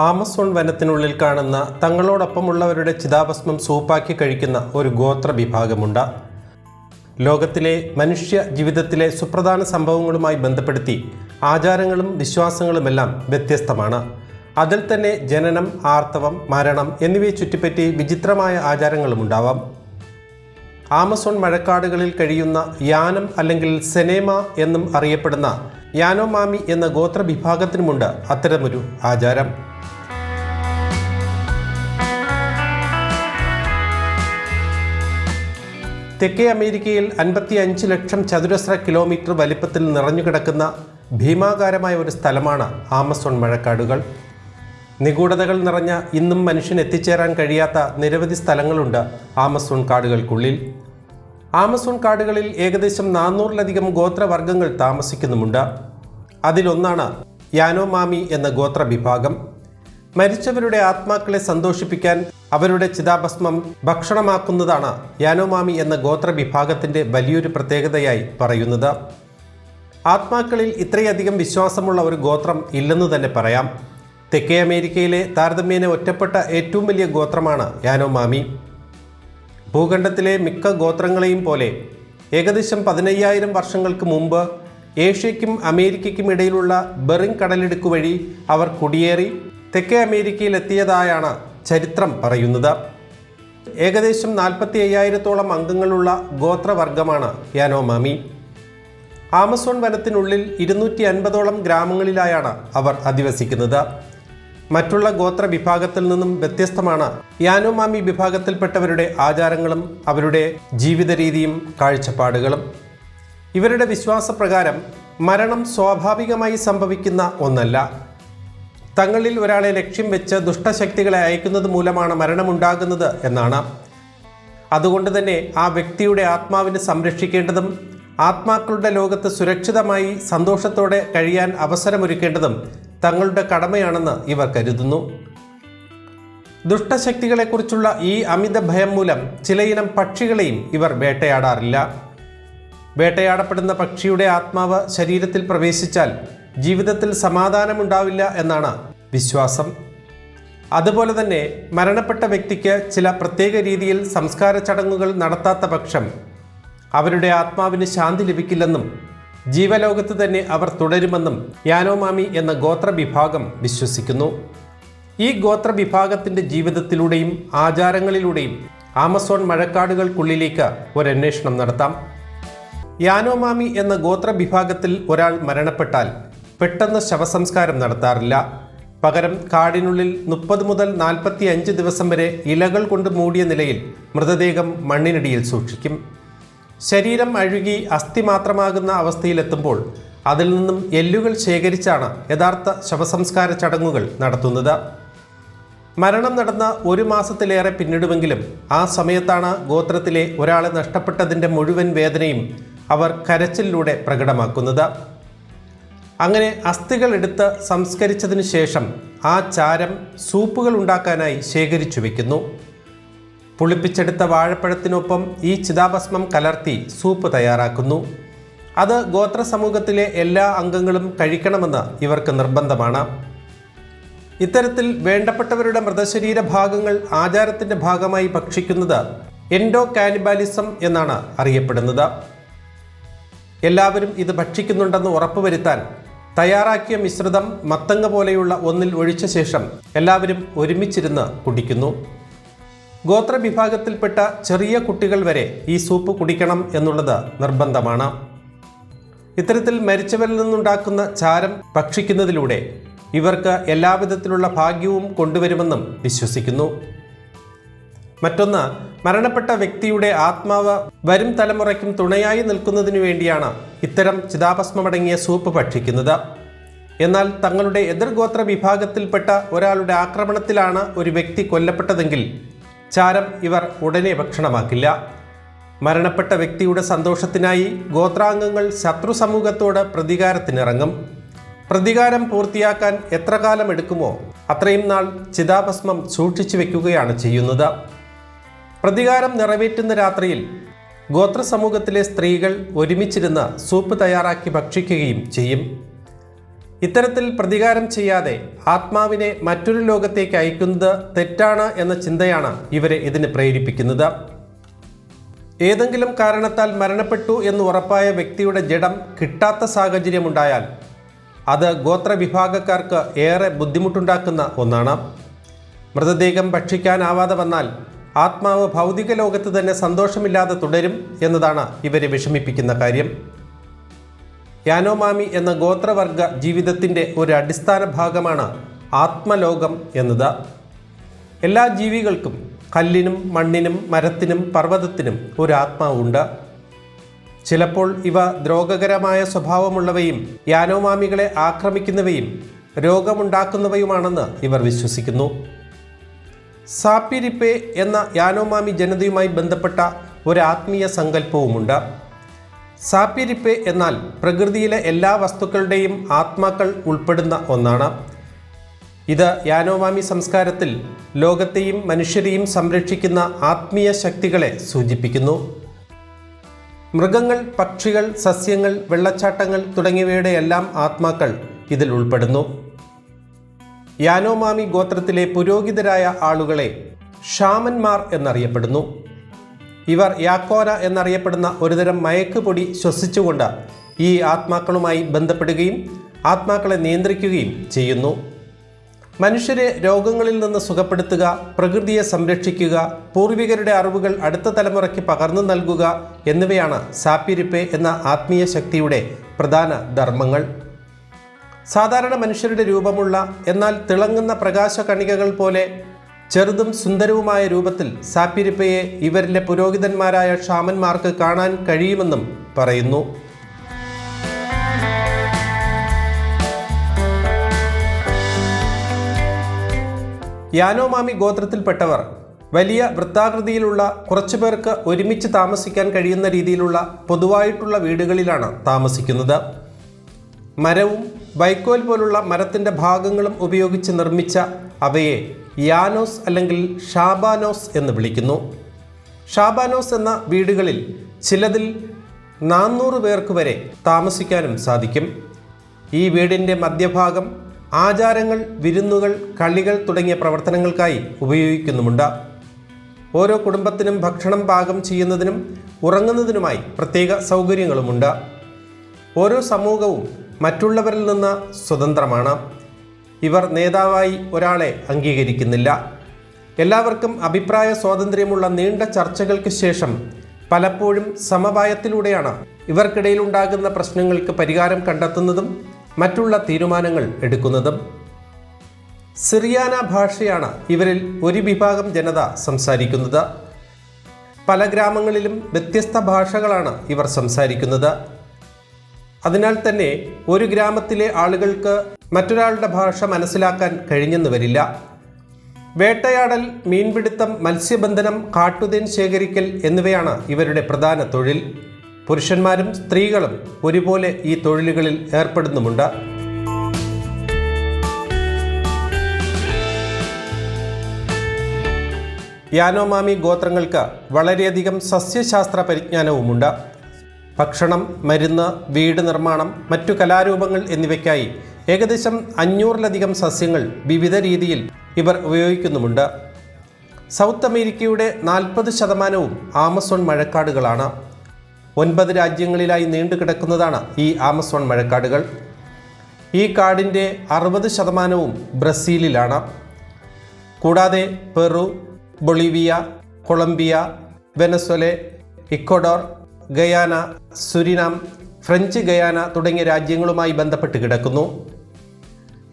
Amazon വനത്തിനുള്ളിൽ കാണുന്ന തങ്ങളോടൊപ്പമുള്ളവരുടെ ചിതാഭസ്മം സൂപ്പാക്കി കഴിക്കുന്ന ഒരു ഗോത്ര വിഭാഗമുണ്ട് ലോകത്തിലെ മനുഷ്യ ജീവിതത്തിലെ സുപ്രധാന സംഭവങ്ങളുമായി ബന്ധപ്പെടുത്തി ആചാരങ്ങളും വിശ്വാസങ്ങളുമെല്ലാം വ്യത്യസ്തമാണ്. അതിൽ തന്നെ ജനനം ആർത്തവം മരണം എന്നിവയെ ചുറ്റിപ്പറ്റി വിചിത്രമായ ആചാരങ്ങളുമുണ്ടാവാം ആമസോൺ മഴക്കാടുകളിൽ കഴിയുന്ന യാനം അല്ലെങ്കിൽ സെനേമ എന്നും അറിയപ്പെടുന്ന യാനോമാമി എന്ന ഗോത്ര വിഭാഗത്തിനുമുണ്ട് അത്തരമൊരു ആചാരം. തെക്കേ അമേരിക്കയിൽ അൻപത്തി അഞ്ച് ലക്ഷം ചതുരശ്ര കിലോമീറ്റർ വലിപ്പത്തിൽ നിറഞ്ഞുകിടക്കുന്ന ഭീമാകാരമായ ഒരു സ്ഥലമാണ് ആമസോൺ മഴക്കാടുകൾ. നിഗൂഢതകൾ നിറഞ്ഞ ഇന്നും മനുഷ്യൻ എത്തിച്ചേരാൻ കഴിയാത്ത നിരവധി സ്ഥലങ്ങളുണ്ട് ആമസോൺ കാടുകൾക്കുള്ളിൽ. ആമസോൺ കാടുകളിൽ ഏകദേശം നാനൂറിലധികം ഗോത്രവർഗങ്ങൾ താമസിക്കുന്നുമുണ്ട്. അതിലൊന്നാണ് യാനോമാമി എന്ന ഗോത്ര വിഭാഗം മരിച്ചവരുടെ ആത്മാക്കളെ സന്തോഷിപ്പിക്കാൻ അവരുടെ ചിതാഭസ്മം ഭക്ഷണമാക്കുന്നതാണ് യാനോമാമി എന്ന ഗോത്ര വിഭാഗത്തിന്റെ വലിയൊരു പ്രത്യേകതയായി പറയുന്നത്. ആത്മാക്കളിൽ ഇത്രയധികം വിശ്വാസമുള്ള ഒരു ഗോത്രം ഇല്ലെന്ന് തന്നെ പറയാം. തെക്കേ അമേരിക്കയിലെ താരതമ്യേന ഒറ്റപ്പെട്ട ഏറ്റവും വലിയ ഗോത്രമാണ് യാനോമാമി. ഭൂഖണ്ഡത്തിലെ മിക്ക ഗോത്രങ്ങളെയും പോലെ ഏകദേശം പതിനയ്യായിരം വർഷങ്ങൾക്ക് മുമ്പ് ഏഷ്യയ്ക്കും അമേരിക്കയ്ക്കും ഇടയിലുള്ള ബെറിങ് കടലിടുക്ക് വഴി അവർ കുടിയേറി തെക്കേ അമേരിക്കയിൽ എത്തിയതായാണ് ചരിത്രം പറയുന്നത്. ഏകദേശം നാൽപ്പത്തി അയ്യായിരത്തോളം അംഗങ്ങളുള്ള ഗോത്രവർഗമാണ് യാനോമാമി ആമസോൺ വനത്തിനുള്ളിൽ ഇരുന്നൂറ്റി അൻപതോളം ഗ്രാമങ്ങളിലായാണ് അവർ അധിവസിക്കുന്നത്. മറ്റുള്ള ഗോത്ര വിഭാഗത്തിൽ നിന്നും വ്യത്യസ്തമാണ് യാനോമാമി വിഭാഗത്തിൽപ്പെട്ടവരുടെ ആചാരങ്ങളും അവരുടെ ജീവിത രീതിയും കാഴ്ചപ്പാടുകളും. ഇവരുടെ വിശ്വാസപ്രകാരം മരണം സ്വാഭാവികമായി സംഭവിക്കുന്ന ഒന്നല്ല. തങ്ങളിൽ ഒരാളെ ലക്ഷ്യം വെച്ച് ദുഷ്ടശക്തികളെ അയക്കുന്നത് മൂലമാണ് മരണമുണ്ടാകുന്നത് എന്നാണ്. അതുകൊണ്ട് തന്നെ ആ വ്യക്തിയുടെ ആത്മാവിനെ സംരക്ഷിക്കേണ്ടതും ആത്മാക്കളുടെ ലോകത്ത് സുരക്ഷിതമായി സന്തോഷത്തോടെ കഴിയാൻ അവസരമൊരുക്കേണ്ടതും തങ്ങളുടെ കടമയാണെന്ന് ഇവർ കരുതുന്നു. ദുഷ്ടശക്തികളെക്കുറിച്ചുള്ള ഈ അമിത ഭയം മൂലം ചിലയിനം പക്ഷികളെയും ഇവർ വേട്ടയാടാറില്ല. വേട്ടയാടപ്പെടുന്ന പക്ഷിയുടെ ആത്മാവ് ശരീരത്തിൽ പ്രവേശിച്ചാൽ ജീവിതത്തിൽ സമാധാനമുണ്ടാവില്ല എന്നാണ് വിശ്വാസം. അതുപോലെ തന്നെ മരണപ്പെട്ട വ്യക്തിക്ക് ചില പ്രത്യേക രീതിയിൽ സംസ്കാര ചടങ്ങുകൾ നടത്താത്ത പക്ഷം അവരുടെ ആത്മാവിന് ശാന്തി ലഭിക്കില്ലെന്നും ജീവലോകത്ത് തന്നെ അവർ തുടരുമെന്നും യാനോമാമി എന്ന ഗോത്ര വിഭാഗം വിശ്വസിക്കുന്നു. ഈ ഗോത്ര വിഭാഗത്തിന്റെ ജീവിതത്തിലൂടെയും ആചാരങ്ങളിലൂടെയും ആമസോൺ മഴക്കാടുകൾക്കുള്ളിലേക്ക് ഒരന്വേഷണം നടത്താം. യാനോമാമി എന്ന ഗോത്ര വിഭാഗത്തിൽ ഒരാൾ മരണപ്പെട്ടാൽ പെട്ടെന്ന് ശവസംസ്കാരം നടത്താറില്ല. പകരം കാടിനുള്ളിൽ മുപ്പത് മുതൽ നാൽപ്പത്തി അഞ്ച് ദിവസം വരെ ഇലകൾ കൊണ്ട് മൂടിയ നിലയിൽ മൃതദേഹം മണ്ണിനടിയിൽ സൂക്ഷിക്കും. ശരീരം അഴുകി അസ്ഥി മാത്രമാകുന്ന അവസ്ഥയിലെത്തുമ്പോൾ അതിൽ നിന്നും എല്ലുകൾ ശേഖരിച്ചാണ് യഥാർത്ഥ ശവസംസ്കാര ചടങ്ങുകൾ നടത്തുന്നത്. മരണം നടന്ന ഒരു മാസത്തിലേറെ പിന്നിടുമെങ്കിലും ആ സമയത്താണ് ഗോത്രത്തിലെ ഒരാളെ നഷ്ടപ്പെട്ടതിന്റെ മുഴുവൻ വേദനയും അവർ കരച്ചിലൂടെ പ്രകടമാക്കുന്നത്. അങ്ങനെ അസ്ഥികൾ എടുത്ത് സംസ്കരിച്ചതിന് ശേഷം ആ ചാരം സൂപ്പുകൾ ഉണ്ടാക്കാനായി ശേഖരിച്ചു വെക്കുന്നു. പുളിപ്പിച്ചെടുത്ത വാഴപ്പഴത്തിനൊപ്പം ഈ ചിതാഭസ്മം കലർത്തി സൂപ്പ് തയ്യാറാക്കുന്നു. അത് ഗോത്ര സമൂഹത്തിലെ എല്ലാ അംഗങ്ങളും കഴിക്കണമെന്ന് ഇവർക്ക് നിർബന്ധമാണ്. ഇത്തരത്തിൽ വേണ്ടപ്പെട്ടവരുടെ മൃതശരീര ഭാഗങ്ങൾ ആചാരത്തിന്റെ ഭാഗമായി ഭക്ഷിക്കുന്നത് എൻഡോ കാനിബാലിസം എന്നാണ് അറിയപ്പെടുന്നത്. എല്ലാവരും ഇത് ഭക്ഷിക്കുന്നുണ്ടെന്ന് ഉറപ്പുവരുത്താൻ തയ്യാറാക്കിയ മിശ്രിതം മത്തങ്ങ പോലെയുള്ള ഒന്നിൽ ഒഴിച്ച ശേഷം എല്ലാവരും ഒരുമിച്ചിരുന്ന് കുടിക്കുന്നു. ഗോത്ര വിഭാഗത്തിൽപ്പെട്ട ചെറിയ കുട്ടികൾ വരെ ഈ സൂപ്പ് കുടിക്കണം എന്നുള്ളത് നിർബന്ധമാണ്. ഇത്തരത്തിൽ മരിച്ചവരിൽ നിന്നുണ്ടാക്കുന്ന ചാരം ഭക്ഷിക്കുന്നതിലൂടെ ഇവർക്ക് എല്ലാവിധത്തിലുള്ള ഭാഗ്യവും കൊണ്ടുവരുമെന്നും വിശ്വസിക്കുന്നു. മറ്റൊന്ന് മരണപ്പെട്ട വ്യക്തിയുടെ ആത്മാവ് വരും തലമുറയ്ക്കും തുണയായി നിൽക്കുന്നതിനു വേണ്ടിയാണ് ഇത്തരം ചിതാഭസ്മമടങ്ങിയ സൂപ്പ് ഭക്ഷിക്കുന്നത്. എന്നാൽ തങ്ങളുടെ എതിർഗോത്ര വിഭാഗത്തിൽപ്പെട്ട ഒരാളുടെ ആക്രമണത്തിലാണ് ഒരു വ്യക്തി കൊല്ലപ്പെട്ടതെങ്കിൽ ചാരം ഇവർ ഉടനെ ഭക്ഷണമാക്കില്ല. മരണപ്പെട്ട വ്യക്തിയുടെ സന്തോഷത്തിനായി ഗോത്രാംഗങ്ങൾ ശത്രു സമൂഹത്തോട് പ്രതികാരത്തിനിറങ്ങും. പ്രതികാരം പൂർത്തിയാക്കാൻ എത്ര കാലം എടുക്കുമോ അത്രയും നാൾ ചിതാഭസ്മം സൂക്ഷിച്ചു വെക്കുകയാണ് ചെയ്യുന്നത്. പ്രതികാരം നിറവേറ്റുന്ന രാത്രിയിൽ ഗോത്ര സമൂഹത്തിലെ സ്ത്രീകൾ ഒരുമിച്ചിരുന്ന് സൂപ്പ് തയ്യാറാക്കി ഭക്ഷിക്കുകയും ചെയ്യും. ഇത്തരത്തിൽ പ്രതികാരം ചെയ്യാതെ ആത്മാവിനെ മറ്റൊരു ലോകത്തേക്ക് അയക്കുന്നത് തെറ്റാണ് എന്ന ചിന്തയാണ് ഇവരെ ഇതിന് പ്രേരിപ്പിക്കുന്നത്. ഏതെങ്കിലും കാരണത്താൽ മരണപ്പെട്ടു എന്ന് ഉറപ്പായ വ്യക്തിയുടെ ജഡം കിട്ടാത്ത സാഹചര്യമുണ്ടായാൽ അത് ഗോത്രവിഭാഗക്കാർക്ക് ഏറെ ബുദ്ധിമുട്ടുണ്ടാക്കുന്ന ഒന്നാണ്. മൃതദേഹം ഭക്ഷിക്കാനാവാതെ വന്നാൽ ആത്മാവ് ഭൗതിക ലോകത്ത് തന്നെ സന്തോഷമില്ലാതെ തുടരും എന്നതാണ് ഇവരെ വിഷമിപ്പിക്കുന്ന കാര്യം. യാനോമാമി എന്ന ഗോത്രവർഗ ജീവിതത്തിന്റെ ഒരു അടിസ്ഥാന ഭാഗമാണ് ആത്മലോകം എന്നത്. എല്ലാ ജീവികൾക്കും കല്ലിനും മണ്ണിനും മരത്തിനും പർവതത്തിനും ഒരു ആത്മാവുണ്ട് ചിലപ്പോൾ ഇവ ദ്രോഗകരമായ സ്വഭാവമുള്ളവയും യാനോമാമികളെ ആക്രമിക്കുന്നവയും രോഗമുണ്ടാക്കുന്നവയുമാണെന്ന് ഇവർ വിശ്വസിക്കുന്നു. സാപ്പിരിപ്പെ എന്ന യാനോമാമി ജനതയുമായി ബന്ധപ്പെട്ട ഒരു ആത്മീയ സങ്കല്പവുമുണ്ട്. സാപ്പിരിപ്പെ എന്നാൽ പ്രകൃതിയിലെ എല്ലാ വസ്തുക്കളുടെയും ആത്മാക്കൾ ഉൾപ്പെടുന്ന ഒന്നാണ്. ഇത് യാനോമാമി സംസ്കാരത്തിൽ ലോകത്തെയും മനുഷ്യരെയും സംരക്ഷിക്കുന്ന ആത്മീയ ശക്തികളെ സൂചിപ്പിക്കുന്നു. മൃഗങ്ങൾ പക്ഷികൾ സസ്യങ്ങൾ വെള്ളച്ചാട്ടങ്ങൾ തുടങ്ങിയവയുടെ എല്ലാം ആത്മാക്കൾ ഇതിൽ ഉൾപ്പെടുന്നു. യാനോമാമി ഗോത്രത്തിലെ പുരോഹിതരായ ആളുകളെ ഷാമന്മാർ എന്നറിയപ്പെടുന്നു. ഇവർ യാക്കോന എന്നറിയപ്പെടുന്ന ഒരുതരം മയക്കുപൊടി ശ്വസിച്ചുകൊണ്ട് ഈ ആത്മാക്കളുമായി ബന്ധപ്പെടുകയും ആത്മാക്കളെ നിയന്ത്രിക്കുകയും ചെയ്യുന്നു. മനുഷ്യരെ രോഗങ്ങളിൽ നിന്ന് സുഖപ്പെടുത്തുക പ്രകൃതിയെ സംരക്ഷിക്കുക പൂർവികരുടെ അറിവുകൾ അടുത്ത തലമുറയ്ക്ക് പകർന്നു നൽകുക എന്നിവയാണ് സാപ്പിരിപ്പെ എന്ന ആത്മീയ ശക്തിയുടെ പ്രധാന ധർമ്മങ്ങൾ. സാധാരണ മനുഷ്യരുടെ രൂപമുള്ള എന്നാൽ തിളങ്ങുന്ന പ്രകാശ കണികകൾ പോലെ ചെറുതും സുന്ദരവുമായ രൂപത്തിൽ സാപ്പിരിപ്പയെ ഇവരിലെ പുരോഹിതന്മാരായ ഷാമന്മാർക്ക് കാണാൻ കഴിയുമെന്നും പറയുന്നു. യാനോമാമി ഗോത്രത്തിൽപ്പെട്ടവർ വലിയ വൃത്താകൃതിയിലുള്ള കുറച്ചു പേർക്ക് ഒരുമിച്ച് താമസിക്കാൻ കഴിയുന്ന രീതിയിലുള്ള പൊതുവായിട്ടുള്ള വീടുകളിലാണ് താമസിക്കുന്നത്. മരവും വൈക്കോൽ പോലുള്ള മരത്തിന്റെ ഭാഗങ്ങളും ഉപയോഗിച്ച് നിർമ്മിച്ച അവയെ യാനോസ് അല്ലെങ്കിൽ ഷാബാനോസ് എന്ന് വിളിക്കുന്നു. ഷാബാനോസ് എന്ന വീടുകളിൽ ചിലതിൽ നാനൂറ് പേർക്ക് വരെ താമസിക്കാനും സാധിക്കും. ഈ വീടിന്റെ മധ്യഭാഗം ആചാരങ്ങൾ വിരുന്നുകൾ കളികൾ തുടങ്ങിയ പ്രവർത്തനങ്ങൾക്കായി ഉപയോഗിക്കുന്നുമുണ്ട്. ഓരോ കുടുംബത്തിനും ഭക്ഷണം പാകം ചെയ്യുന്നതിനും ഉറങ്ങുന്നതിനുമായി പ്രത്യേക സൗകര്യങ്ങളുമുണ്ട്. ഓരോ സമൂഹവും മറ്റുള്ളവരിൽ നിന്ന് സ്വതന്ത്രമാണ്. ഇവർ നേതാവായി ഒരാളെ അംഗീകരിക്കുന്നില്ല. എല്ലാവർക്കും അഭിപ്രായ സ്വാതന്ത്ര്യമുള്ള നീണ്ട ചർച്ചകൾക്ക് ശേഷം പലപ്പോഴും സമവായത്തിലൂടെയാണ് ഇവർക്കിടയിൽ ഉണ്ടാകുന്ന പ്രശ്നങ്ങൾക്ക് പരിഹാരം കണ്ടെത്തുന്നതും മറ്റുള്ള തീരുമാനങ്ങൾ എടുക്കുന്നതും. സിറിയാന ഭാഷയാണ് ഇവരിൽ ഒരു വിഭാഗം ജനത സംസാരിക്കുന്നത്. പല ഗ്രാമങ്ങളിലും വ്യത്യസ്ത ഭാഷകളാണ് ഇവർ സംസാരിക്കുന്നത്. അതിനാൽ തന്നെ ഒരു ഗ്രാമത്തിലെ ആളുകൾക്ക് മറ്റൊരാളുടെ ഭാഷ മനസ്സിലാക്കാൻ കഴിഞ്ഞെന്ന് വരില്ല. വേട്ടയാടൽ മീൻപിടുത്തം മത്സ്യബന്ധനം കാട്ടുതേൻ ശേഖരിക്കൽ എന്നിവയാണ് ഇവരുടെ പ്രധാന തൊഴിൽ. പുരുഷന്മാരും സ്ത്രീകളും ഒരുപോലെ ഈ തൊഴിലുകളിൽ ഏർപ്പെടുന്നുമുണ്ട്. യാനോമാമി ഗോത്രങ്ങൾക്ക് വളരെയധികം സസ്യശാസ്ത്ര പരിജ്ഞാനവുമുണ്ട് ഭക്ഷണം മരുന്ന് വീട് നിർമ്മാണം മറ്റു കലാരൂപങ്ങൾ എന്നിവയ്ക്കായി ഏകദേശം അഞ്ഞൂറിലധികം സസ്യങ്ങൾ വിവിധ രീതിയിൽ ഇവർ ഉപയോഗിക്കുന്നുമുണ്ട്. സൗത്ത് അമേരിക്കയുടെ നാൽപ്പത് ശതമാനവും ആമസോൺ മഴക്കാടുകളാണ്. ഒൻപത് രാജ്യങ്ങളിലായി നീണ്ടു കിടക്കുന്നതാണ് ഈ ആമസോൺ മഴക്കാടുകൾ. ഈ കാടിന്റെ അറുപത് ശതമാനവും ബ്രസീലിലാണ്. കൂടാതെ Peru Bolivia Colombia Venezuela Ecuador Guyana Suriname French Guiana തുടങ്ങിയ രാജ്യങ്ങളുമായി ബന്ധപ്പെട്ട് കിടക്കുന്നു.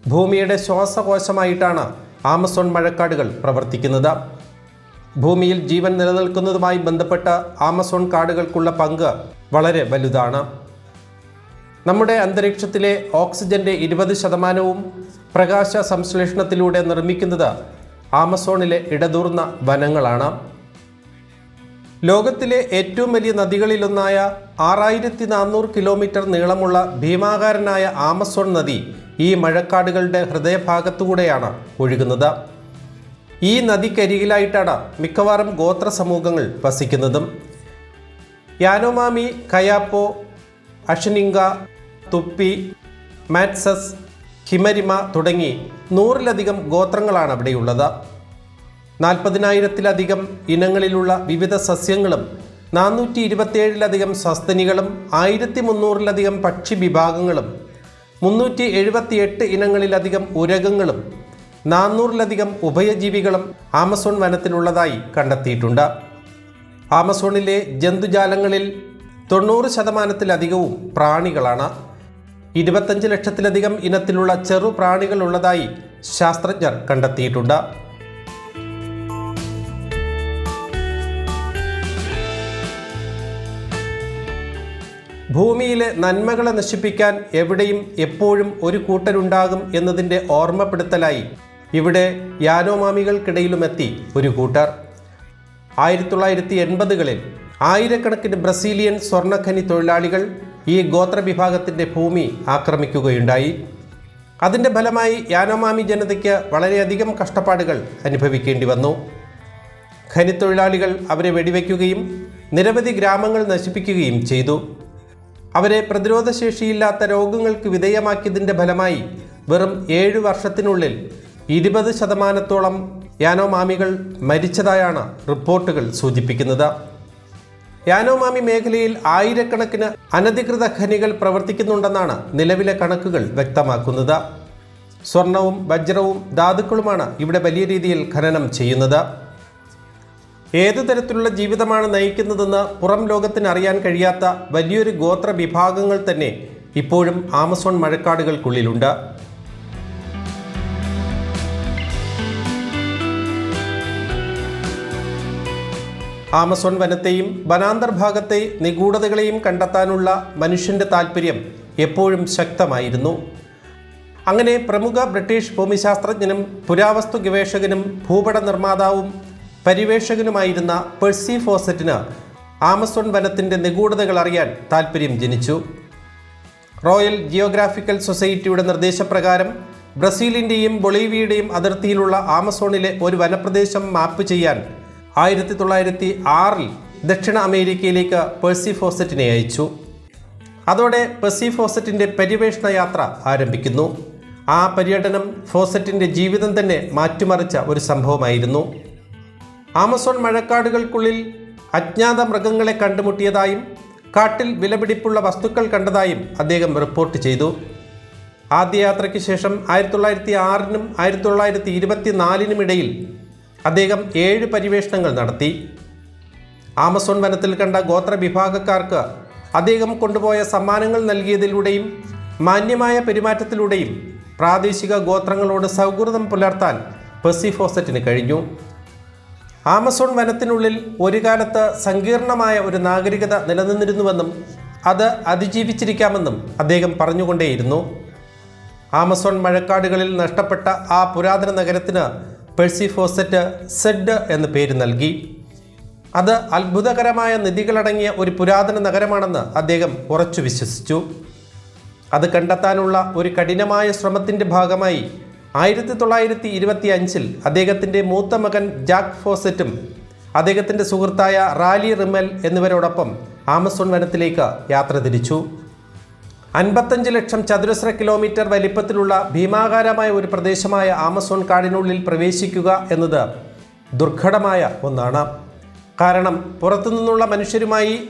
ഭൂമിയുടെ ശ്വാസകോശമായിട്ടാണ് ആമസോൺ മഴക്കാടുകൾ പ്രവർത്തിക്കുന്നത്. ഭൂമിയിൽ ജീവൻ നിലനിൽക്കുന്നതുമായി ബന്ധപ്പെട്ട ആമസോൺ കാടുകൾക്കുള്ള പങ്ക് വളരെ വലുതാണ്. നമ്മുടെ അന്തരീക്ഷത്തിലെ ഓക്സിജന്റെ ഇരുപത് ശതമാനവും പ്രകാശ സംശ്ലേഷണത്തിലൂടെ നിർമ്മിക്കുന്നത് ആമസോണിലെ ഇടതൂർന്ന വനങ്ങളാണ്. ലോകത്തിലെ ഏറ്റവും വലിയ നദികളിലൊന്നായ ആറായിരത്തി നാനൂറ് കിലോമീറ്റർ നീളമുള്ള ഭീമാകാരനായ ആമസോൺ നദി ഈ മഴക്കാടുകളുടെ ഹൃദയഭാഗത്തുകൂടെയാണ് ഒഴുകുന്നത്. ഈ നദിക്കരികിലായിട്ടാണ് മിക്കവാറും ഗോത്ര സമൂഹങ്ങൾ വസിക്കുന്നതും. യാനോമാമി കയാപ്പോ അഷനിങ്ക തുപ്പി മാറ്റ്സസ് ഹിമരിമ തുടങ്ങി നൂറിലധികം ഗോത്രങ്ങളാണ് അവിടെയുള്ളത്. നാൽപ്പതിനായിരത്തിലധികം ഇനങ്ങളിലുള്ള വിവിധ സസ്യങ്ങളും നാനൂറ്റി ഇരുപത്തിയേഴിലധികം സസ്തനികളും ആയിരത്തി മുന്നൂറിലധികം പക്ഷി വിഭാഗങ്ങളും മുന്നൂറ്റി എഴുപത്തിയെട്ട് ഇനങ്ങളിലധികം ഉരകങ്ങളും നാനൂറിലധികം ഉഭയജീവികളും ആമസോൺ വനത്തിലുള്ളതായി കണ്ടെത്തിയിട്ടുണ്ട്. ആമസോണിലെ ജന്തുജാലങ്ങളിൽ തൊണ്ണൂറ് ശതമാനത്തിലധികവും പ്രാണികളാണ്. ഇരുപത്തഞ്ച് ലക്ഷത്തിലധികം ഇനത്തിലുള്ള ചെറു പ്രാണികളുള്ളതായി ശാസ്ത്രജ്ഞർ കണ്ടെത്തിയിട്ടുണ്ട്. ഭൂമിയിലെ നന്മകളെ നശിപ്പിക്കാൻ എവിടെയും എപ്പോഴും ഒരു കൂട്ടരുണ്ടാകും എന്നതിന്റെ ഓർമ്മപ്പെടുത്തലായി ഇവിടെ യാനോമാമികൾക്കിടയിലുമെത്തി ഒരു കൂട്ടർ. ആയിരത്തി തൊള്ളായിരത്തി എൺപതുകളിൽ ആയിരക്കണക്കിന് ബ്രസീലിയൻ സ്വർണഖനി തൊഴിലാളികൾ ഈ ഗോത്രവിഭാഗത്തിന്റെ ഭൂമി ആക്രമിക്കുകയുണ്ടായി. അതിന്റെ ഫലമായി യാനോമാമി ജനതയ്ക്ക് വളരെയധികം കഷ്ടപ്പാടുകൾ അനുഭവിക്കേണ്ടി വന്നു. ഖനിത്തൊഴിലാളികൾ അവരെ വെടിവെക്കുകയും നിരവധി ഗ്രാമങ്ങൾ നശിപ്പിക്കുകയും ചെയ്തു. അവരെ പ്രതിരോധശേഷിയില്ലാത്ത രോഗങ്ങൾക്ക് വിധേയമാക്കിയതിന്റെ ഫലമായി വെറും ഏഴ് വർഷത്തിനുള്ളിൽ ഇരുപത് ശതമാനത്തോളം യാനോമാമികൾ മരിച്ചതായാണ് റിപ്പോർട്ടുകൾ സൂചിപ്പിക്കുന്നത്. യാനോമാമി മേഖലയിൽ ആയിരക്കണക്കിന് അനധികൃത ഖനികൾ പ്രവർത്തിക്കുന്നുണ്ടെന്നാണ് നിലവിലെ കണക്കുകൾ വ്യക്തമാക്കുന്നത്. സ്വർണവും വജ്രവും ധാതുക്കളുമാണ് ഇവിടെ വലിയ രീതിയിൽ ഖനനം ചെയ്യുന്നത്. ഏതു തരത്തിലുള്ള ജീവിതമാണ് നയിക്കുന്നതെന്ന് പുറം ലോകത്തിന് അറിയാൻ കഴിയാത്ത വലിയൊരു ഗോത്ര വിഭാഗങ്ങൾ തന്നെ ഇപ്പോഴും ആമസോൺ മഴക്കാടുകൾക്കുള്ളിലുണ്ട്. ആമസോൺ വനത്തെയും വനാന്തർ ഭാഗത്തെ നിഗൂഢതകളെയും കണ്ടെത്താനുള്ള മനുഷ്യന്റെ താല്പര്യം എപ്പോഴും ശക്തമായിരുന്നു. അങ്ങനെ പ്രമുഖ ബ്രിട്ടീഷ് ഭൂമിശാസ്ത്രജ്ഞനും പുരാവസ്തു ഗവേഷകനും ഭൂപട നിർമ്മാതാവും പരിവേഷകനുമായിരുന്ന പെഴ്സി ഫോസറ്റിന് ആമസോൺ വനത്തിന്റെ നിഗൂഢതകൾ അറിയാൻ താൽപ്പര്യം ജനിച്ചു. റോയൽ ജിയോഗ്രാഫിക്കൽ സൊസൈറ്റിയുടെ നിർദ്ദേശപ്രകാരം ബ്രസീലിന്റെയും ബൊളീവിയയുടെയും അതിർത്തിയിലുള്ള ആമസോണിലെ ഒരു വനപ്രദേശം മാപ്പ് ചെയ്യാൻ ആയിരത്തി തൊള്ളായിരത്തി ആറിൽ ദക്ഷിണ അമേരിക്കയിലേക്ക് പെഴ്സി ഫോസറ്റിനെ അയച്ചു. അതോടെ പെർസി ഫോസറ്റിന്റെ പര്യവേഷണ യാത്ര ആരംഭിക്കുന്നു. ആ പര്യടനം ഫോസറ്റിന്റെ ജീവിതം തന്നെ മാറ്റിമറിച്ച ഒരു സംഭവമായിരുന്നു. ആമസോൺ മഴക്കാടുകൾക്കുള്ളിൽ അജ്ഞാത മൃഗങ്ങളെ കണ്ടുമുട്ടിയതായും കാട്ടിൽ വിലപിടിപ്പുള്ള വസ്തുക്കൾ കണ്ടതായും അദ്ദേഹം റിപ്പോർട്ട് ചെയ്തു. ആദ്യ യാത്രയ്ക്ക് ശേഷം ആയിരത്തി തൊള്ളായിരത്തി ആറിനും ആയിരത്തി തൊള്ളായിരത്തി ഇരുപത്തി നാലിനും ഇടയിൽ അദ്ദേഹം ഏഴ് പര്യവേഷണങ്ങൾ നടത്തി. ആമസോൺ വനത്തിൽ കണ്ട ഗോത്ര വിഭാഗക്കാർക്ക് അദ്ദേഹം കൊണ്ടുപോയ സമ്മാനങ്ങൾ നൽകിയതിലൂടെയും മാന്യമായ പെരുമാറ്റത്തിലൂടെയും പ്രാദേശിക ഗോത്രങ്ങളോട് സൗഹൃദം പുലർത്താൻ പെസിഫോസറ്റിന് കഴിഞ്ഞു. ആമസോൺ വനത്തിനുള്ളിൽ ഒരു കാലത്ത് സങ്കീർണമായ ഒരു നാഗരികത നിലനിന്നിരുന്നുവെന്നും അത് അതിജീവിച്ചിരിക്കാമെന്നും അദ്ദേഹം പറഞ്ഞുകൊണ്ടേയിരുന്നു. ആമസോൺ മഴക്കാടുകളിൽ നഷ്ടപ്പെട്ട ആ പുരാതന നഗരത്തിന് പെഴ്സി ഫോസറ്റ് സെഡ് എന്ന് പേര് നൽകി. അത് അത്ഭുതകരമായ നിധികളടങ്ങിയ ഒരു പുരാതന നഗരമാണെന്ന് അദ്ദേഹം ഉറച്ചു വിശ്വസിച്ചു. അത് കണ്ടെത്താനുള്ള ഒരു കഠിനമായ ശ്രമത്തിന്റെ ഭാഗമായി ആയിരത്തി തൊള്ളായിരത്തി ഇരുപത്തി അഞ്ചിൽ അദ്ദേഹത്തിന്റെ മൂത്ത മകൻ ജാക്ക് ഫോസറ്റും അദ്ദേഹത്തിന്റെ സുഹൃത്തായ റാലി റിമൽ എന്നിവരോടൊപ്പം ആമസോൺ വനത്തിലേക്ക് യാത്ര തിരിച്ചു. അൻപത്തഞ്ച് ലക്ഷം ചതുരശ്ര കിലോമീറ്റർ വലിപ്പത്തിലുള്ള ഭീമാകാരമായ ഒരു പ്രദേശമായ ആമസോൺ കാടിനുള്ളിൽ പ്രവേശിക്കുക എന്നത് ദുർഘടമായ ഒന്നാണ്. കാരണം പുറത്തുനിന്നുള്ള മനുഷ്യരുമായി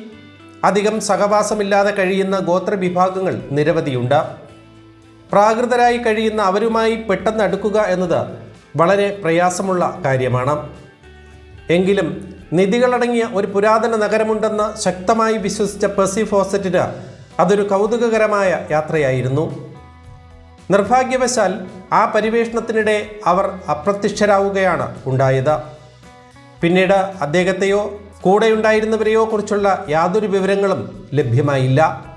അധികം സഹവാസമില്ലാതെ കഴിയുന്ന ഗോത്രവിഭാഗങ്ങൾ നിരവധിയുണ്ട്. പ്രാകൃതരായി കഴിയുന്ന അവരുമായി പെട്ടെന്ന് അടുക്കുക എന്നത് വളരെ പ്രയാസമുള്ള കാര്യമാണ്. എങ്കിലും നിധികളടങ്ങിയ ഒരു പുരാതന നഗരമുണ്ടെന്ന് ശക്തമായി വിശ്വസിച്ച പെർസി ഫോസറ്റിന് അതൊരു കൗതുകകരമായ യാത്രയായിരുന്നു. നിർഭാഗ്യവശാൽ ആ പരിവേഷണത്തിനിടെ അവർ അപ്രത്യക്ഷരാവുകയാണ് ഉണ്ടായത്. പിന്നീട് അദ്ദേഹത്തെയോ കൂടെയുണ്ടായിരുന്നവരെയോ കുറിച്ചുള്ള യാതൊരു വിവരങ്ങളും ലഭ്യമായില്ല.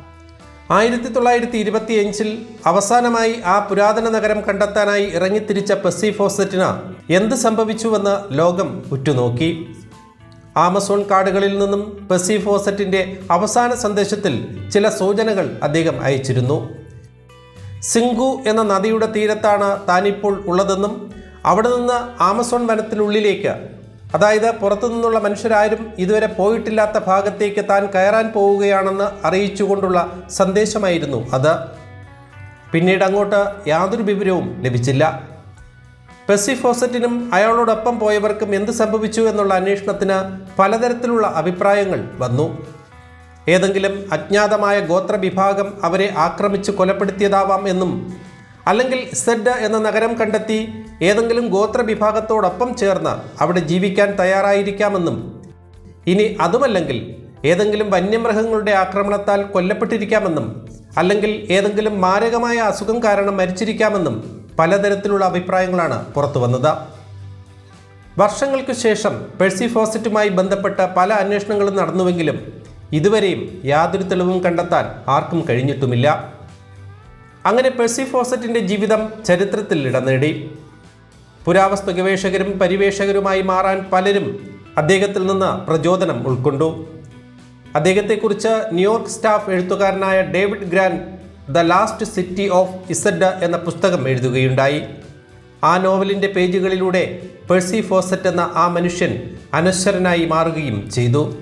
ആയിരത്തി തൊള്ളായിരത്തി ഇരുപത്തിയഞ്ചിൽ അവസാനമായി ആ പുരാതന നഗരം കണ്ടെത്താനായി ഇറങ്ങിത്തിരിച്ച പെസ്സി ഫോസറ്റിന് എന്ത് സംഭവിച്ചുവെന്ന് ലോകം ഉറ്റുനോക്കി. ആമസോൺ കാടുകളിൽ നിന്നും പെസ്സി ഫോസറ്റിന്റെ അവസാന സന്ദേശത്തിൽ ചില സൂചനകൾ അദ്ദേഹം അയച്ചിരുന്നു. സിംഗു എന്ന നദിയുടെ തീരത്താണ് താനിപ്പോൾ ഉള്ളതെന്നും അവിടെ നിന്ന് ആമസോൺ വനത്തിനുള്ളിലേക്ക് അതായത് പുറത്തു നിന്നുള്ള മനുഷ്യരാരും ഇതുവരെ പോയിട്ടില്ലാത്ത ഭാഗത്തേക്ക് താൻ കയറാൻ പോവുകയാണെന്ന് അറിയിച്ചുകൊണ്ടുള്ള സന്ദേശമായിരുന്നു അത്. പിന്നീട് അങ്ങോട്ട് യാതൊരു വിവരവും ലഭിച്ചില്ല. പെസിഫോസറ്റിനും അയാളോടൊപ്പം പോയവർക്കും എന്ത് സംഭവിച്ചു എന്നുള്ള അന്വേഷണത്തിന് പലതരത്തിലുള്ള അഭിപ്രായങ്ങൾ വന്നു. ഏതെങ്കിലും അജ്ഞാതമായ ഗോത്രവിഭാഗം അവരെ ആക്രമിച്ച് കൊലപ്പെടുത്തിയതാവാം എന്നും അല്ലെങ്കിൽ സെഡ് എന്ന നഗരം കണ്ടെത്തി ഏതെങ്കിലും ഗോത്ര ഗോത്രവിഭാഗത്തോടൊപ്പം ചേർന്ന് അവിടെ ജീവിക്കാൻ തയ്യാറായിരിക്കാമെന്നും. ഇനി അതുമല്ലെങ്കിൽ ഏതെങ്കിലും വന്യമൃഗങ്ങളുടെ ആക്രമണത്താൽ കൊല്ലപ്പെട്ടിരിക്കാമെന്നും അല്ലെങ്കിൽ ഏതെങ്കിലും മാരകമായ അസുഖം കാരണം മരിച്ചിരിക്കാമെന്നും പലതരത്തിലുള്ള അഭിപ്രായങ്ങളാണ് പുറത്തു വന്നത് വർഷങ്ങൾക്ക് ശേഷം പെഴ്സി ഫോസറ്റുമായി ബന്ധപ്പെട്ട പല അന്വേഷണങ്ങളും നടന്നുവെങ്കിലും ഇതുവരെയും യാതൊരു തെളിവും കണ്ടെത്താൻ ആർക്കും കഴിഞ്ഞിട്ടുമില്ല. അങ്ങനെ പെർസി ഫോസറ്റിന്റെ ജീവിതം ചരിത്രത്തിൽ ഇടനേടി. പുരാവസ്തു ഗവേഷകരും പരിവേഷകരുമായി മാറാൻ പലരും അദ്ദേഹത്തിൽ നിന്ന് പ്രചോദനം ഉൾക്കൊണ്ടു. അദ്ദേഹത്തെക്കുറിച്ച് ന്യൂയോർക്ക് സ്റ്റാഫ് എഴുത്തുകാരനായ David Grann the lost city of Z എന്ന പുസ്തകം എഴുതുകയുണ്ടായി. ആ നോവലിന്റെ പേജുകളിലൂടെ പെഴ്സി ഫോസറ്റ് എന്ന ആ മനുഷ്യൻ അനശ്വരനായി മാറുകയും ചെയ്തു.